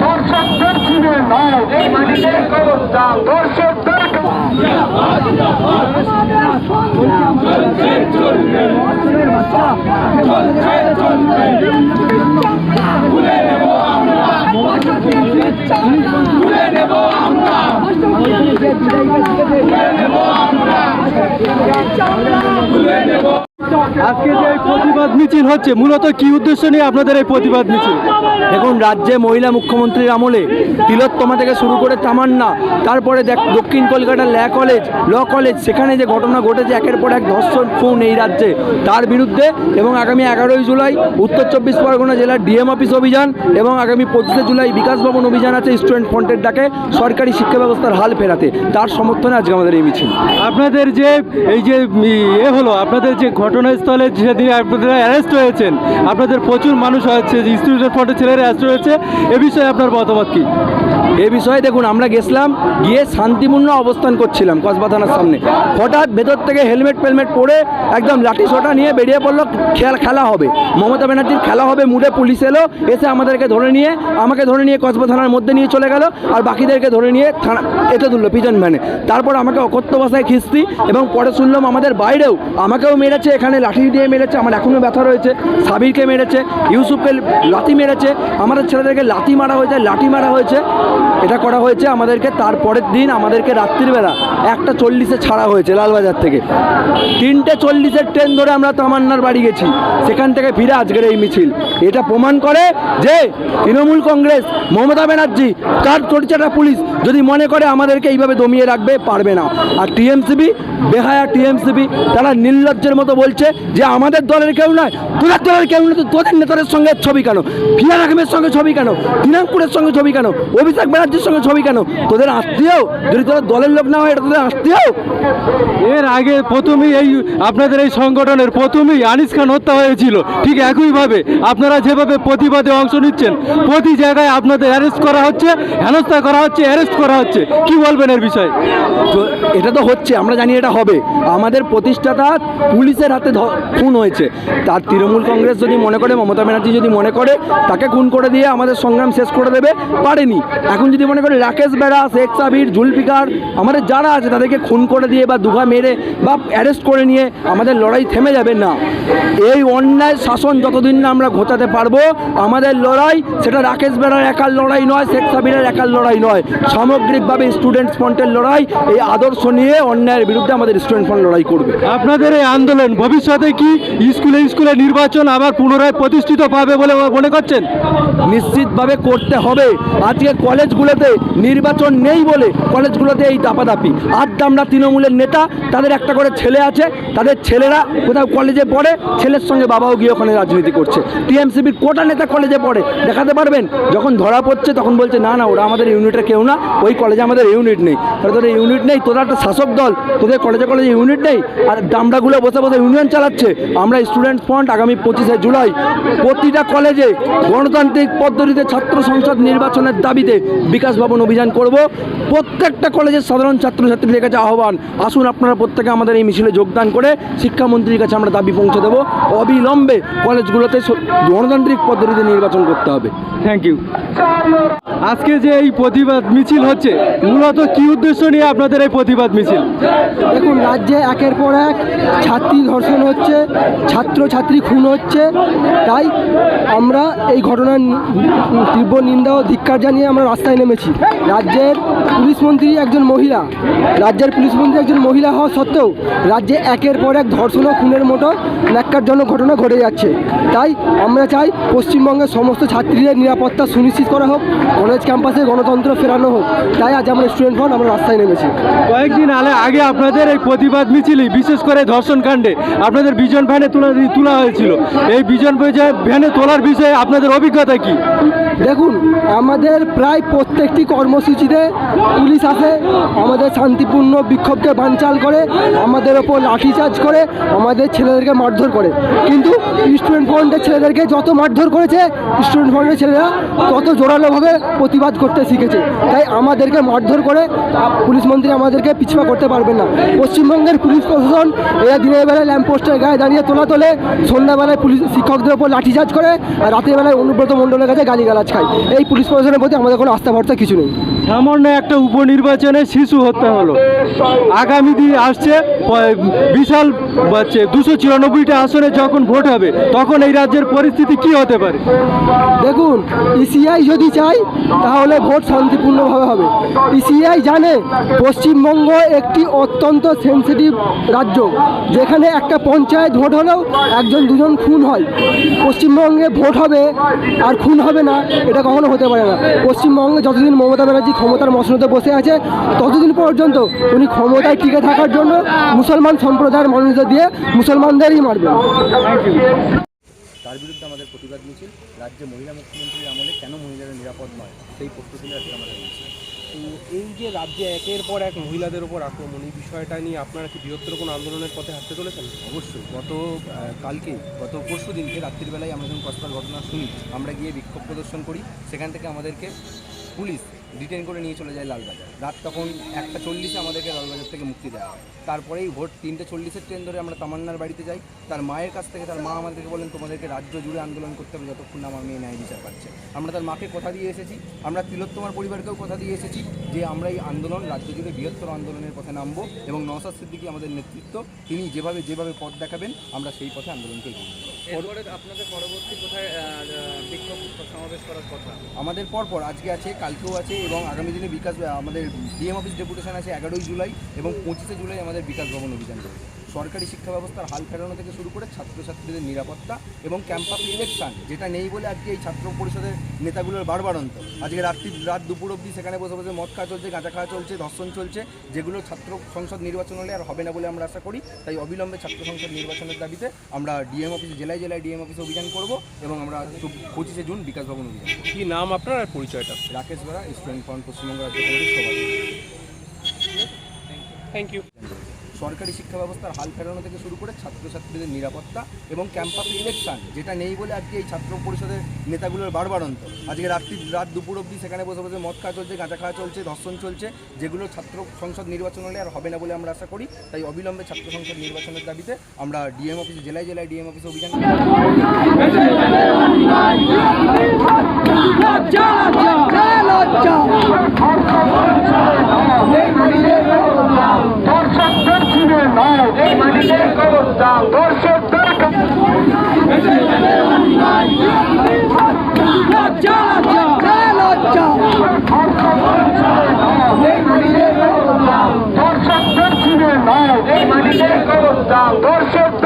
দর্শকদের ছিঁড়ে নাও এই মাটিতে কবর দাও দর্শকদের আজকে যে প্রতিবাদ মিছিল হচ্ছে। মূলত কি উদ্দেশ্য নিয়ে আপনাদের এই প্রতিবাদ মিছিল? দেখুন রাজ্যে মহিলা মুখ্যমন্ত্রীর আমলে তিলোত্তমা থেকে শুরু করে তামান্না তারপরে দেখ দক্ষিণ কলকাতার ল্যা কলেজ ল কলেজ সেখানে যে ঘটনা ঘটেছে একের পর এক ধর্ষণ খুন এই রাজ্যে। তার বিরুদ্ধে এবং আগামী এগারোই জুলাই উত্তর চব্বিশ পরগনা জেলার ডিএম অফিস অভিযান এবং আগামী পঁচিশে জুলাই বিকাশ ভবন অভিযান আছে স্টুডেন্ট ফ্রন্টের ডাকে সরকারি শিক্ষা ব্যবস্থার হাল ফেরাতে। তার সমর্থনে আজকে আমাদের এই মিছিল। আপনাদের যে এই যে এ হলো আপনাদের যে ঘটনাস্থলে যেদিন আপনারা অ্যারেস্ট হয়েছেন। আপনাদের প্রচুর মানুষ হয়েছে, যে স্টুডেন্ট ফটো ছেলেরা অ্যারেস্ট হয়েছে। এ বিষয়ে আপনার মতামত কি? এ বিষয়ে দেখুন, আমরা গেছিলাম, গিয়ে শান্তিপূর্ণ অবস্থান করছিলাম কসবা থানার সামনে। হঠাৎ ভেতর থেকে হেলমেট ফেলমেট পরে একদম লাঠি সোটা নিয়ে বেরিয়ে পড়ল, খেলা খেলা হবে। মমতা ব্যানার্জির খেলা হবে, মুডে পুলিশ এলো, এসে আমাদেরকে ধরে নিয়ে, আমাকে ধরে নিয়ে কসবা থানার মধ্যে নিয়ে চলে গেল, আর বাকিদেরকে ধরে নিয়ে থানা এতে তুললো পিজন ভ্যানে। তারপর আমাকে অকথ্য ভাষায় খিস্তি, এবং পরে শুনলাম আমাদের বাইরেও, আমাকেও মেরেছে, এখানে লাঠি দিয়ে মেরেছে, আমার এখনও ব্যথা রয়েছে, সাবিরকে মেরেছে, ইউসুফকে লাথি মেরেছে, আমাদের ছেলেদেরকে লাথি মারা হয়েছে, লাঠি মারা হয়েছে। এটা করা হয়েছে আমাদেরকে তারপরের দিন, আমাদেরকে রাত্রিবেলা একটা চল্লিশে ছাড়া হয়েছে লালবাজার থেকে। তিনটে চল্লিশের ট্রেন ধরে আমরা তামান্নার বাড়ি গেছি। সেখান থেকে ফিরে আজকের এই মিছিল। এটা প্রমাণ করে যে তৃণমূল কংগ্রেস, মমতা ব্যানার্জি, তার চরিচাটা পুলিশ, যদি মনে করে আমাদেরকে এইভাবে দমিয়ে রাখবে, পারবে না। আর টিএমসিবি, বেহায়া টিএমসিবি, তারা নির্লজ্জের মতো বলছে যে আমাদের দলের কেউ নয় তোদের দলের কেউ নয়, তোদের নেতাদের সঙ্গে ছবি কেন? ফিয়ার আহমের সঙ্গে ছবি কেন? দিনাঙ্কুরের সঙ্গে ছবি কেন? অভিষেক ব্যানার্জির সঙ্গে ছবি কেন? তোদের আত্মীয়, যদি তোদের দলের লোক না হয়, এটা তোদের আত্মীয়। এর আগে প্রথমেই এই আপনাদের এই সংগঠনের প্রথমেই আনিস খান হত্যা হয়েছিল। ঠিক একইভাবে আপনারা যেভাবে প্রতিবাদে অংশ নিচ্ছেন, প্রতি জায়গায় আপনাদের অ্যারেস্ট করা হচ্ছে, হেনস্থা করা হচ্ছে অ্যারেস্ট করা হচ্ছে। কি বলবেন এর বিষয়ে? এটা তো হচ্ছে, আমরা জানি এটা হবে। আমাদের প্রতিষ্ঠাতা পুলিশের হাতে খুন হয়েছে। তার তৃণমূল কংগ্রেস যদি মনে করে, মমতা ব্যানার্জি যদি মনে করে, তাকে খুন করে দিয়ে আমাদের সংগ্রাম শেষ করে দেবে, পারেনি। এখন যদি মনে করে, রাকেশ বেড়া, শেখ সাবির, জুলফিকার, আমাদের যারা আছে তাদেরকে খুন করে দিয়ে বা দুঘা মেরে বা অ্যারেস্ট করে নিয়ে আমাদের লড়াই থেমে যাবে না। এই অন্যায় শাসন যতদিন না আমরা ঘোচাতে পারব আমাদের লড়াই সেটা রাকেশ বেড়ার একার লড়াই নয় শেখ সাবিরের একার লড়াই নয়। সামগ্রিকভাবে স্টুডেন্টস ফ্রন্টের লড়াই এই আদর্শ নিয়ে অন্যায়ের বিরুদ্ধে আমাদের স্টুডেন্ট ফ্রন্ট লড়াই করবে। আপনাদের এই আন্দোলন ভবিষ্যতে কি স্কুলে স্কুলে নির্বাচন আবার পুনরায় প্রতিষ্ঠিত পাবে বলে মনে করছেন? নিশ্চিতভাবে করতে হবে। আজকে কলেজগুলোতে নির্বাচন নেই বলে কলেজগুলোতে এই দাপাদাপি। আড্ডা আমরা তৃণমূলের নেতা তাদের একটা করে ছেলে আছে, তাদের ছেলেরা কোথাও কলেজে পড়ে, ছেলের সঙ্গে বাবাও গিয়ে ওখানে রাজনীতি করছে। টিএমসিবির কোটা নেতা কলেজে পড়ে, দেখাতে পারবেন? যখন ধরা পড়ছে তখন বলছে, না না, ওরা আমাদের ইউনিটের কেউ না, ওই কলেজে আমাদের ইউনিট নেই। তাহলে তোদের ইউনিট নেই, তোরা একটা শাসক দল, তোদের কলেজে কলেজে ইউনিট নেই, আর দামড়াগুলো বসে বসে ইউনিয়ন চালাচ্ছে। আমরা স্টুডেন্ট ফ্রন্ট আগামী পঁচিশে জুলাই প্রতিটা কলেজে গণতান্ত্রিক পদ্ধতিতে ছাত্র সংসদ নির্বাচনের দাবিতে বিকাশ ভবন অভিযান করব। প্রত্যেকটা কলেজের সাধারণ ছাত্রছাত্রীদের কাছে আহ্বান, আসুন আপনারা প্রত্যেকে আমাদের এই মিছিলে যোগদান করে শিক্ষামন্ত্রীর কাছে আমরা দাবি পৌঁছে দেবো। অবিলম্বে কলেজগুলোতে গণতান্ত্রিক পদ্ধতিতে নির্বাচন করতে হবে। থ্যাংক ইউ আজকে যে এই প্রতিবাদ মিছিল হচ্ছে মূলত কি উদ্দেশ্য নিয়ে আপনাদের এই প্রতিবাদ মিছিল? দেখুন রাজ্যে একের পর এক ছাত্রী ধর্ষণ হচ্ছে ছাত্র ছাত্রী খুন হচ্ছে। তাই আমরা এই ঘটনার তীব্র নিন্দা ও ধিক্কার জানিয়ে আমরা রাস্তায় নেমেছি। রাজ্যের পুলিশ মন্ত্রী একজন মহিলা রাজ্যের পুলিশ মন্ত্রী একজন মহিলা হওয়া সত্ত্বেও রাজ্যে একের পর এক ধর্ষণ ও খুনের মতো ন্যাক্কারজনক ঘটনা ঘটে যাচ্ছে। তাই আমরা চাই পশ্চিমবঙ্গের সমস্ত ছাত্রীদের নিরাপত্তা সুনিশ্চিত করা হোক কলেজ ক্যাম্পাসে গণতন্ত্র ফেরানো হোক। তাই আজ আমরা স্টুডেন্ট ফ্রন্ট আমরা রাস্তায় নেমেছি। কয়েকদিন আলে আগে আপনাদের এই প্রতিবাদ মিছিলই বিশেষ করে ধর্ষণ কাণ্ডে আপনাদের বিজন ভ্যানে তোলা তোলা হয়েছিল। এই বিজন ভ্যানে তোলার বিষয়ে আপনাদের অভিজ্ঞতা কি? দেখুন আমাদের প্রায় প্রত্যেকটি কর্মসূচিতে পুলিশ আসে আমাদের শান্তিপূর্ণ বিক্ষোভকে বানচাল করে আমাদের ওপর লাঠিচার্জ করে, আমাদের ছেলেদেরকে মারধর করে। কিন্তু স্টুডেন্ট ফ্রন্টের ছেলেদেরকে যত মারধর করেছে স্টুডেন্ট ফ্রন্টের ছেলেরা তত জোরালোভাবে প্রতিবাদ করতে শিখেছে। তাই আমাদেরকে মারধর করে, পুলিশ মন্ত্রী আমাদেরকে পিছপা করতে পারবেন না। পশ্চিমবঙ্গের পুলিশ প্রশাসন এরা দিনের বেলায় ল্যাম্পপোস্টের গায়ে দাঁড়িয়ে তোলা তোলে, সন্ধ্যাবেলায় পুলিশ শিক্ষকদের ওপর লাঠিচার্জ করে, আর রাতের বেলায় অনুব্রত মণ্ডলের কাছে গালিগালাজ খায়। এই পুলিশ প্রশাসনের প্রতি আমাদের কোনো আস্থা ভরসা কিছু নেই। সামান্য একটা উপনির্বাচনে শিশু হত্যা হলো। আগামী দিন আসছে বিশাল দুশো চুরানব্বইটা আসনে যখন ভোট হবে, তখন এই রাজ্যের পরিস্থিতি কি হতে পারে? দেখুন ইসিআই যদি চাই তাহলে ভোট শান্তিপূর্ণভাবে হবে। ইসিআই জানে, পশ্চিমবঙ্গ একটি অত্যন্ত সেন্সিটিভ রাজ্য। যেখানে একটা পঞ্চায়েত ভোট হলেও একজন, দুজন খুন হয়। পশ্চিমবঙ্গে ভোট হবে আর খুন হবে না, এটা কখনো হতে পারে না। পশ্চিমবঙ্গে যতদিন মমতা ব্যানার্জি ক্ষমতার মসনদে বসে আছে, ততদিন পর্যন্ত উনি ক্ষমতায় টিকে থাকার জন্য মুসলমান সম্প্রদায়ের মানুষদের দিয়ে মুসলমানদেরই মারবেন। তার বিরুদ্ধে আমাদের প্রতিবাদ মিছিল রাজ্যে মহিলা মুখ্যমন্ত্রীর আমলে কেন মহিলারা নিরাপদ নয় সেই প্রশ্ন তুলে আজকে আমাদের মিছিল তো এই যে রাজ্যে একের পর এক মহিলাদের ওপর আক্রমণ এই বিষয়টা নিয়ে আপনারা কি বৃহত্তর কোনো আন্দোলনের পথে হাঁটতে চলেছেন? অবশ্যই। গত কালকে গত পরশু দিনকে রাত্রিবেলায় আমরা যখন কসবার ঘটনা শুনি আমরা গিয়ে বিক্ষোভ প্রদর্শন করি সেখান থেকে আমাদেরকে পুলিশ ডিটেন করে নিয়ে চলে যায় লালবাজার। রাত তখন একটা চল্লিশে আমাদেরকে লালবাজার থেকে মুক্তি দেওয়া হয়। তারপরেই ভোট তিনটে চল্লিশের ট্রেন ধরে আমরা তামান্নার বাড়িতে যাই। তার মায়ের কাছ থেকে তার মা আমাদেরকে বলেন তোমাদেরকে রাজ্য জুড়ে আন্দোলন করতে হবে যতক্ষণ আমার মেয়ে ন্যায় বিচার পাচ্ছে। আমরা তার মাকে কথা দিয়ে এসেছি। আমরা তিলোত্তমার পরিবারকেও কথা দিয়ে এসেছি যে আমরা এই আন্দোলন রাজ্য জুড়ে বৃহত্তর আন্দোলনের পথে নামবো এবং নওসাদ সিদ্দিকী আমাদের নেতৃত্ব। তিনি যেভাবে যেভাবে পথ দেখাবেন আমরা সেই পথে আন্দোলনকে এগিয়ে আপনাদের পরবর্তী কোথায় বিক্ষোভ সমাবেশ করার কথা? আমাদের পরপর আজকে আছে কালকেও আছে এবং আগামী দিনে বিকাশ, আমাদের ডিএম অফিস ডেপুটেশন আছে এগারোই জুলাই এবং পঁচিশে জুলাই আমাদের বিকাশ ভবন অভিযান রয়েছে সরকারি শিক্ষা ব্যবস্থার হাল ফেরানো থেকে শুরু করে ছাত্রছাত্রীদের নিরাপত্তা এবং ক্যাম্পাস ইলেকশন যেটা নেই বলে আজকে এই ছাত্র পরিষদের নেতাগুলোর বারবারন্ত। আজকে রাত্রি রাত দুপুর অবধি সেখানে বসে বসে মদ খাওয়া চলছে গাঁজা খাওয়া চলছে ধর্ষণ চলছে যেগুলো ছাত্র সংসদ নির্বাচন হলে আর হবে না বলে আমরা আশা করি। তাই অবিলম্বে ছাত্র সংসদ নির্বাচনের দাবিতে আমরা ডিএম অফিসে জেলায় জেলায় ডিএম অফিসে অভিযান করব এবং আমরা পঁচিশে জুন বিকাশ ভবন অভিযান কি নাম আপনার আর পরিচয়টা? রাকেশ বেড়া স্টুডেন্ট ফ্রন্ট পশ্চিমবঙ্গ রাজ্য কমিটির সভাপতি। থ্যাংক ইউ সরকারি শিক্ষা ব্যবস্থার হাল ফেরানো থেকে শুরু করে ছাত্রছাত্রীদের নিরাপত্তা এবং ক্যাম্পাস ইলেকশন যেটা নেই বলে আজকে এই ছাত্র পরিষদের নেতাগুলোর বারবারন্ত। আজকে রাত্রি, রাত দুপুর অবধি সেখানে বসে বসে মদ খাওয়া চলছে, গাঁজা খাওয়া চলছে, ধর্ষণ চলছে, যেগুলো ছাত্র সংসদ নির্বাচন হলে আর হবে না বলে আমরা আশা করি। তাই অবিলম্বে ছাত্র সংসদ নির্বাচনের দাবিতে আমরা ডিএম অফিসে, জেলায় জেলায় ডিএম অফিসে অভিযান নাও এই মাটিতে কবরস্থান দর্শকদের দর্শকদের ছিঁড়ে নাও এই মাটিতে কবরস্থান দর্শকদের